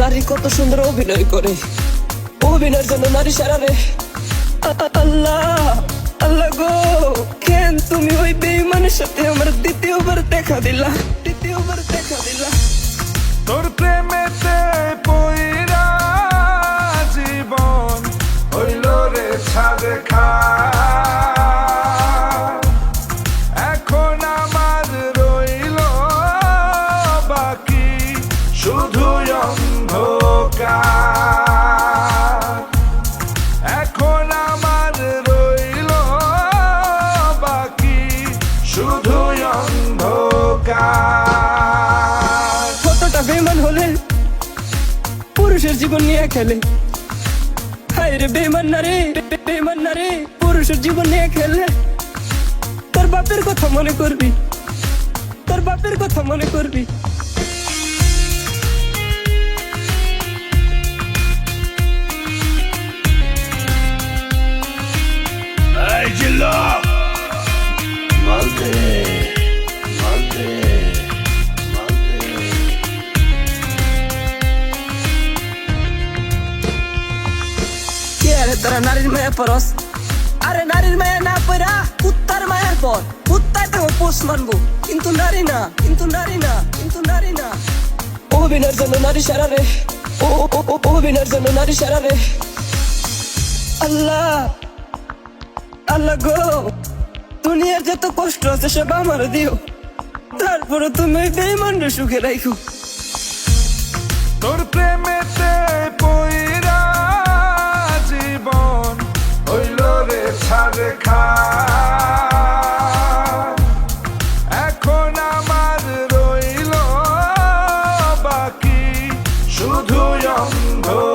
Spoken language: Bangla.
নারী কত সুন্দর অভিনয় করে। অভিনয়ের জন্য নারী সারারে আল্লাহ আল্লাহ গো, কেন তুমি ওই বেইমানের সাথে আমার দ্বিতীয়বার দেখা দিলা? দ্বিতীয়বার দেখা দিলা। শুধু অন্ধকার। বেমান হলে পুরুষের জীবন নিয়ে খেলে। হায় রে বেমান না রে বেমান না রে পুরুষের জীবন নিয়ে খেলে। তোর বাপের কথা মনে করবি তোর বাপের কথা মনে করবি। জিল্লা মালদে মালদে মালদে কে তোরা নারীর মায়া পরস আরে নারীর মায়া না পড়া কুত্তার মায়ার পর কুত্তায় তো পোষ মানবো কিন্তু নারী না কিন্তু নারী না কিন্তু নারী না অভিনয়ের জন্য নারী সারা রে ও অভিনয়ের জন্য নারী সারা আল্লাহ গো দুনিয়ার যত কষ্ট আছে সব আমার দিও। তারপরে তুমি বেইমানরে সুখে রাখো তোর প্রেমেতে পইরা জীবন হইল রে খা। এখন আমার রইল বাকি শুধু অন্ধকার